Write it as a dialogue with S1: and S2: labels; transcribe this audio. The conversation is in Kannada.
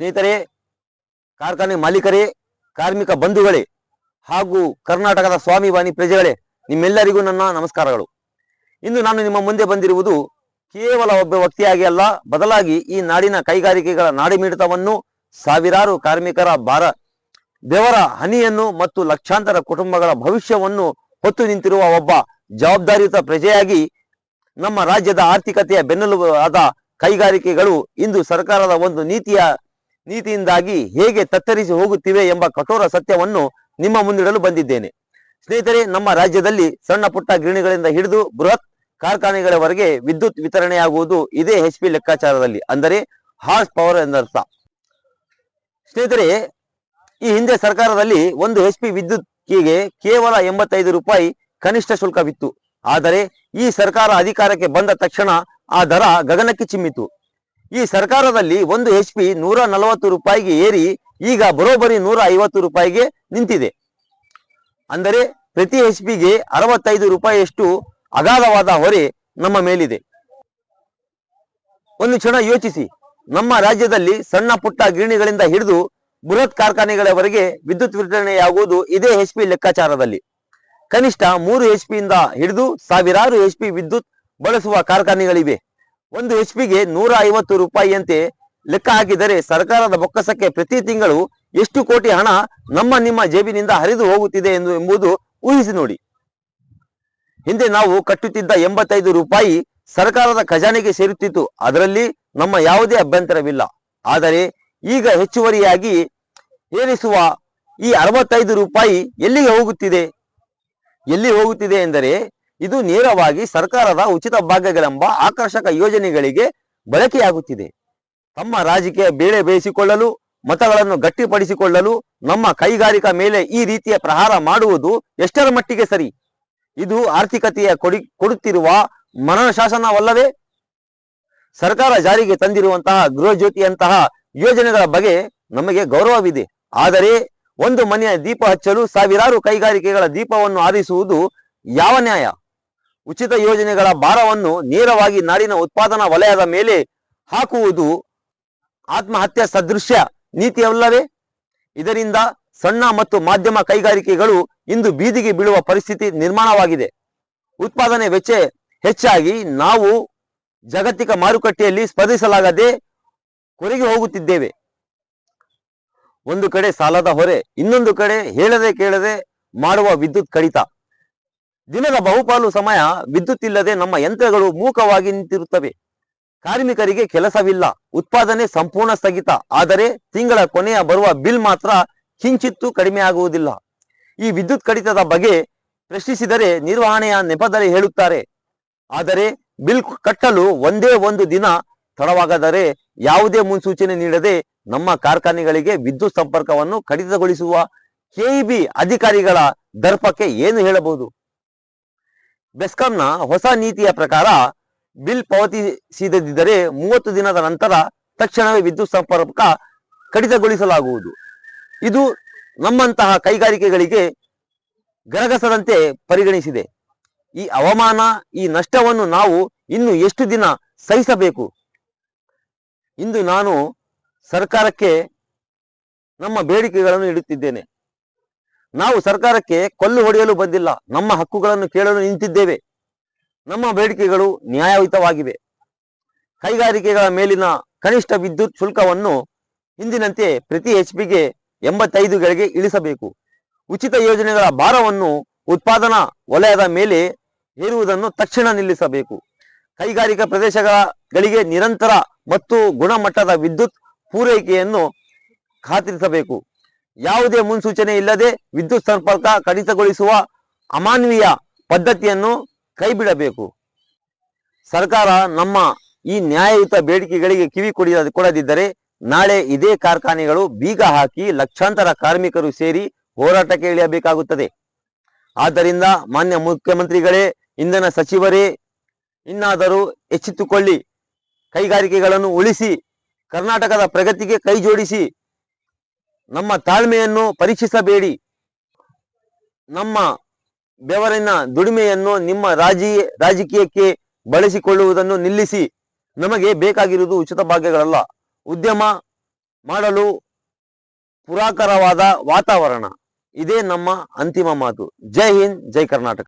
S1: ಸ್ನೇಹಿತರೆ, ಕಾರ್ಖಾನೆ ಮಾಲೀಕರೇ, ಕಾರ್ಮಿಕ ಬಂಧುಗಳೇ ಹಾಗೂ ಕರ್ನಾಟಕದ ಸ್ವಾಭಿಮಾನಿ ಪ್ರಜೆಗಳೇ, ನಿಮ್ಮೆಲ್ಲರಿಗೂ ನನ್ನ ನಮಸ್ಕಾರಗಳು. ಇಂದು ನಾನು ನಿಮ್ಮ ಮುಂದೆ ಬಂದಿರುವುದು ಕೇವಲ ಒಬ್ಬ ವ್ಯಕ್ತಿಯಾಗಿ ಅಲ್ಲ, ಬದಲಾಗಿ ಈ ನಾಡಿನ ಕೈಗಾರಿಕೆಗಳ ನಾಡಿಮಿಡಿತವನ್ನು ಸಾವಿರಾರು ಕಾರ್ಮಿಕರ ಭಾರ ದೇವರ ಹನಿಯನ್ನು ಮತ್ತು ಲಕ್ಷಾಂತರ ಕುಟುಂಬಗಳ ಭವಿಷ್ಯವನ್ನು ಹೊತ್ತು ನಿಂತಿರುವ ಒಬ್ಬ ಜವಾಬ್ದಾರಿಯುತ ಪ್ರಜೆಯಾಗಿ ನಮ್ಮ ರಾಜ್ಯದ ಆರ್ಥಿಕತೆಯ ಬೆನ್ನೆಲುಬು ಆದ ಕೈಗಾರಿಕೆಗಳು ಇಂದು ಸರ್ಕಾರದ ಒಂದು ನೀತಿಯ ನೀತಿಯಿಂದಾಗಿ ಹೇಗೆ ತತ್ತರಿಸಿ ಹೋಗುತ್ತಿವೆ ಎಂಬ ಕಠೋರ ಸತ್ಯವನ್ನು ನಿಮ್ಮ ಮುಂದಿಡಲು ಬಂದಿದ್ದೇನೆ. ಸ್ನೇಹಿತರೆ, ನಮ್ಮ ರಾಜ್ಯದಲ್ಲಿ ಸಣ್ಣ ಪುಟ್ಟ ಗಿರಣಿಗಳಿಂದ ಹಿಡಿದು ಬೃಹತ್ ಕಾರ್ಖಾನೆಗಳವರೆಗೆ ವಿದ್ಯುತ್ ವಿತರಣೆಯಾಗುವುದು ಇದೇ ಎಚ್ ಪಿ ಲೆಕ್ಕಾಚಾರದಲ್ಲಿ. ಅಂದರೆ ಹಾರ್ಸ್ ಪವರ್ ಎಂದರ್ಥ ಸ್ನೇಹಿತರೆ, ಈ ಹಿಂದೆ ಸರ್ಕಾರದಲ್ಲಿ ಒಂದು ಎಚ್ ಪಿ ವಿದ್ಯುತ್ಗೆ ಕೇವಲ ಎಂಬತ್ತೈದು ರೂಪಾಯಿ ಕನಿಷ್ಠ ಶುಲ್ಕವಿತ್ತು. ಆದರೆ ಈ ಸರ್ಕಾರ ಅಧಿಕಾರಕ್ಕೆ ಬಂದ ತಕ್ಷಣ ಆ ದರ ಗಗನಕ್ಕೆ ಚಿಮ್ಮಿತು. ಈ ಸರ್ಕಾರದಲ್ಲಿ ಒಂದು ಎಚ್ ಪಿ ನೂರ ನಲವತ್ತು ರೂಪಾಯಿಗೆ ಏರಿ ಈಗ ಬರೋಬ್ಬರಿ ನೂರ ಐವತ್ತು ರೂಪಾಯಿಗೆ ನಿಂತಿದೆ. ಅಂದರೆ ಪ್ರತಿ ಎಚ್ ಪಿಗೆ ಅರವತ್ತೈದು ರೂಪಾಯಿಯಷ್ಟು ಅಗಾಧವಾದ ಹೊರೆ ನಮ್ಮ ಮೇಲಿದೆ. ಒಂದು ಕ್ಷಣ ಯೋಚಿಸಿ. ನಮ್ಮ ರಾಜ್ಯದಲ್ಲಿ ಸಣ್ಣ ಪುಟ್ಟ ಗಿರಣಿಗಳಿಂದ ಹಿಡಿದು ಬೃಹತ್ ಕಾರ್ಖಾನೆಗಳವರೆಗೆ ವಿದ್ಯುತ್ ವಿತರಣೆಯಾಗುವುದು ಇದೇ ಎಚ್ ಪಿ ಲೆಕ್ಕಾಚಾರದಲ್ಲಿ. ಕನಿಷ್ಠ ಮೂರು ಎಚ್ ಪಿಯಿಂದ ಹಿಡಿದು ಸಾವಿರಾರು ಎಚ್ ಪಿ ವಿದ್ಯುತ್ ಬಳಸುವ ಕಾರ್ಖಾನೆಗಳಿವೆ. ಒಂದು ಎಚ್ ಪಿಗೆ ನೂರ ಐವತ್ತು ರೂಪಾಯಿಯಂತೆ ಲೆಕ್ಕ ಹಾಕಿದರೆ ಸರ್ಕಾರದ ಬೊಕ್ಕಸಕ್ಕೆ ಪ್ರತಿ ತಿಂಗಳು ಎಷ್ಟು ಕೋಟಿ ಹಣ ನಮ್ಮ ನಿಮ್ಮ ಜೇಬಿನಿಂದ ಹರಿದು ಹೋಗುತ್ತಿದೆ ಎಂದು ಎಂಬುದು ಊಹಿಸಿ ನೋಡಿ. ಹಿಂದೆ ನಾವು ಕಟ್ಟುತ್ತಿದ್ದ ಎಂಬತ್ತೈದು ರೂಪಾಯಿ ಸರ್ಕಾರದ ಖಜಾನೆಗೆ ಸೇರುತ್ತಿತ್ತು. ಅದರಲ್ಲಿ ನಮ್ಮ ಯಾವುದೇ ಅಭ್ಯಂತರವಿಲ್ಲ. ಆದರೆ ಈಗ ಹೆಚ್ಚುವರಿಯಾಗಿ ಏರಿಸುವ ಈ ಅರವತ್ತೈದು ರೂಪಾಯಿ ಎಲ್ಲಿಗೆ ಹೋಗುತ್ತಿದೆ? ಎಲ್ಲಿ ಹೋಗುತ್ತಿದೆ ಎಂದರೆ ಇದು ನೇರವಾಗಿ ಸರ್ಕಾರದ ಉಚಿತ ಭಾಗ್ಯಗಳೆಂಬ ಆಕರ್ಷಕ ಯೋಜನೆಗಳಿಗೆ ಬಳಕೆಯಾಗುತ್ತಿದೆ. ತಮ್ಮ ರಾಜಕೀಯ ಬೇಳೆ ಬೇಯಿಸಿಕೊಳ್ಳಲು, ಮತಗಳನ್ನು ಗಟ್ಟಿಪಡಿಸಿಕೊಳ್ಳಲು, ನಮ್ಮ ಕೈಗಾರಿಕಾ ಮೇಲೆ ಈ ರೀತಿಯ ಪ್ರಹಾರ ಮಾಡುವುದು ಎಷ್ಟರ ಮಟ್ಟಿಗೆ ಸರಿ? ಇದು ಆರ್ಥಿಕತೆಯ ಕೊಡಿ, ಕೊಡುತ್ತಿರುವ ಮನಶಾಸನವಲ್ಲವೇ ಸರ್ಕಾರ ಜಾರಿಗೆ ತಂದಿರುವಂತಹ ಗೃಹಜ್ಯೋತಿಯಂತಹ ಯೋಜನೆಗಳ ಬಗ್ಗೆ ನಮಗೆ ಗೌರವವಿದೆ. ಆದರೆ ಒಂದು ಮನೆಯ ದೀಪ ಹಚ್ಚಲು ಸಾವಿರಾರು ಕೈಗಾರಿಕೆಗಳ ದೀಪವನ್ನು ಆರಿಸುವುದು ಯಾವ ನ್ಯಾಯ? ಉಚಿತ ಯೋಜನೆಗಳ ಭಾರವನ್ನು ನೇರವಾಗಿ ನಾಡಿನ ಉತ್ಪಾದನಾ ವಲಯದ ಮೇಲೆ ಹಾಕುವುದು ಆತ್ಮಹತ್ಯೆ ಸದೃಶ್ಯ ನೀತಿಯಲ್ಲವೇ? ಇದರಿಂದ ಸಣ್ಣ ಮತ್ತು ಮಾಧ್ಯಮ ಕೈಗಾರಿಕೆಗಳು ಇಂದು ಬೀದಿಗೆ ಬೀಳುವ ಪರಿಸ್ಥಿತಿ ನಿರ್ಮಾಣವಾಗಿದೆ. ಉತ್ಪಾದನೆ ವೆಚ್ಚ ಹೆಚ್ಚಾಗಿ ನಾವು ಜಾಗತಿಕ ಮಾರುಕಟ್ಟೆಯಲ್ಲಿ ಸ್ಪರ್ಧಿಸಲಾಗದೆ ಕೊರಗಿ ಹೋಗುತ್ತಿದ್ದೇವೆ. ಒಂದು ಕಡೆ ಸಾಲದ ಹೊರೆ, ಇನ್ನೊಂದು ಕಡೆ ಹೇಳದೆ ಕೇಳದೆ ಮಾಡುವ ವಿದ್ಯುತ್ ಕಡಿತ. ದಿನದ ಬಹುಪಾಲು ಸಮಯ ವಿದ್ಯುತ್ ಇಲ್ಲದೆ ನಮ್ಮ ಯಂತ್ರಗಳು ಮೂಕವಾಗಿ ನಿಂತಿರುತ್ತವೆ. ಕಾರ್ಮಿಕರಿಗೆ ಕೆಲಸವಿಲ್ಲ, ಉತ್ಪಾದನೆ ಸಂಪೂರ್ಣ ಸ್ಥಗಿತ. ಆದರೆ ತಿಂಗಳ ಕೊನೆಯ ಬರುವ ಬಿಲ್ ಮಾತ್ರ ಕಿಂಚಿತ್ತೂ ಕಡಿಮೆ ಆಗುವುದಿಲ್ಲ. ಈ ವಿದ್ಯುತ್ ಕಡಿತದ ಬಗ್ಗೆ ಪ್ರಶ್ನಿಸಿದರೆ ನಿರ್ವಹಣೆಯ ನೆಪದಲ್ಲಿ ಹೇಳುತ್ತಾರೆ. ಆದರೆ ಬಿಲ್ ಕಟ್ಟಲು ಒಂದೇ ಒಂದು ದಿನ ತಡವಾಗದರೆ ಯಾವುದೇ ಮುನ್ಸೂಚನೆ ನೀಡದೆ ನಮ್ಮ ಕಾರ್ಖಾನೆಗಳಿಗೆ ವಿದ್ಯುತ್ ಸಂಪರ್ಕವನ್ನು ಕಡಿತಗೊಳಿಸುವ ಕೆಇಬಿ ಅಧಿಕಾರಿಗಳ ದರ್ಪಕ್ಕೆ ಏನು ಹೇಳಬಹುದು? ಬೆಸ್ಕಾಂನ ಹೊಸ ನೀತಿಯ ಪ್ರಕಾರ ಬಿಲ್ ಪಾವತಿಸಿದದಿದ್ದರೆ ಮೂವತ್ತು ದಿನದ ನಂತರ ತಕ್ಷಣವೇ ವಿದ್ಯುತ್ ಸಂಪರ್ಕ ಕಡಿತಗೊಳಿಸಲಾಗುವುದು. ಇದು ನಮ್ಮಂತಹ ಕೈಗಾರಿಕೆಗಳಿಗೆ ಗರಗಸದಂತೆ ಪರಿಗಣಿಸಿದೆ. ಈ ಅವಮಾನ ಈ ನಷ್ಟವನ್ನು ನಾವು ಇನ್ನು ಎಷ್ಟು ದಿನ ಸಹಿಸಬೇಕು? ಇಂದು ನಾನು ಸರ್ಕಾರಕ್ಕೆ ನಮ್ಮ ಬೇಡಿಕೆಗಳನ್ನು ಇಡುತ್ತಿದ್ದೇನೆ. ನಾವು ಸರ್ಕಾರಕ್ಕೆ ಕೊಲ್ಲು ಹೊಡೆಯಲು ಬಂದಿಲ್ಲ. ನಮ್ಮ ಹಕ್ಕುಗಳನ್ನು ಕೇಳಲು ನಿಂತಿದ್ದೇವೆ. ನಮ್ಮ ಬೇಡಿಕೆಗಳು ನ್ಯಾಯಯುತವಾಗಿವೆ. ಕೈಗಾರಿಕೆಗಳ ಮೇಲಿನ ಕನಿಷ್ಠ ವಿದ್ಯುತ್ ಶುಲ್ಕವನ್ನು ಹಿಂದಿನಂತೆ ಪ್ರತಿ ಎಚ್ ಪಿಗೆ ಎಂಬತ್ತೈದುಗಳಿಗೆ ಇಳಿಸಬೇಕು. ಉಚಿತ ಯೋಜನೆಗಳ ಭಾರವನ್ನು ಉತ್ಪಾದನಾ ವಲಯದ ಮೇಲೆ ಹೇರುವುದನ್ನು ತಕ್ಷಣ ನಿಲ್ಲಿಸಬೇಕು. ಕೈಗಾರಿಕಾ ಪ್ರದೇಶಗಳಿಗೆ ನಿರಂತರ ಮತ್ತು ಗುಣಮಟ್ಟದ ವಿದ್ಯುತ್ ಪೂರೈಕೆಯನ್ನು ಖಾತ್ರಿಸಬೇಕು. ಯಾವುದೇ ಮುನ್ಸೂಚನೆ ಇಲ್ಲದೆ ವಿದ್ಯುತ್ ಸಂಪರ್ಕ ಕಡಿತಗೊಳಿಸುವ ಅಮಾನವೀಯ ಪದ್ಧತಿಯನ್ನು ಕೈಬಿಡಬೇಕು. ಸರ್ಕಾರ ನಮ್ಮ ಈ ನ್ಯಾಯಯುತ ಬೇಡಿಕೆಗಳಿಗೆ ಕಿವಿ ಕೊಡಿದ ಕೊಡದಿದ್ದರೆ ನಾಳೆ ಇದೇ ಕಾರ್ಖಾನೆಗಳು ಬೀಗ ಹಾಕಿ ಲಕ್ಷಾಂತರ ಕಾರ್ಮಿಕರು ಸೇರಿ ಹೋರಾಟಕ್ಕೆ ಇಳಿಯಬೇಕಾಗುತ್ತದೆ ಆದ್ದರಿಂದ ಮಾನ್ಯ ಮುಖ್ಯಮಂತ್ರಿಗಳೇ, ಇಂಧನ ಸಚಿವರೇ, ಇನ್ನಾದರೂ ಎಚ್ಚೆತ್ತುಕೊಳ್ಳಿ. ಕೈಗಾರಿಕೆಗಳನ್ನು ಉಳಿಸಿ, ಕರ್ನಾಟಕದ ಪ್ರಗತಿಗೆ ಕೈ ಜೋಡಿಸಿ ನಮ್ಮ ತಾಳ್ಮೆಯನ್ನು ಪರೀಕ್ಷಿಸಬೇಡಿ. ನಮ್ಮ ಬೆವರಿನ ದುಡಿಮೆಯನ್ನು ನಿಮ್ಮ ರಾಜಿ, ರಾಜಕೀಯಕ್ಕೆ ಬಳಸಿಕೊಳ್ಳುವುದನ್ನು ನಿಲ್ಲಿಸಿ. ನಮಗೆ ಬೇಕಾಗಿರುವುದು ಉಚಿತ ಭಾಗ್ಯಗಳಲ್ಲ. ಉದ್ಯಮ ಮಾಡಲು ಪುರಾಕರವಾದ ವಾತಾವರಣ. ಇದೇ ನಮ್ಮ ಅಂತಿಮ ಮಾತು. ಜೈ ಹಿಂದ್, ಜೈ ಕರ್ನಾಟಕ.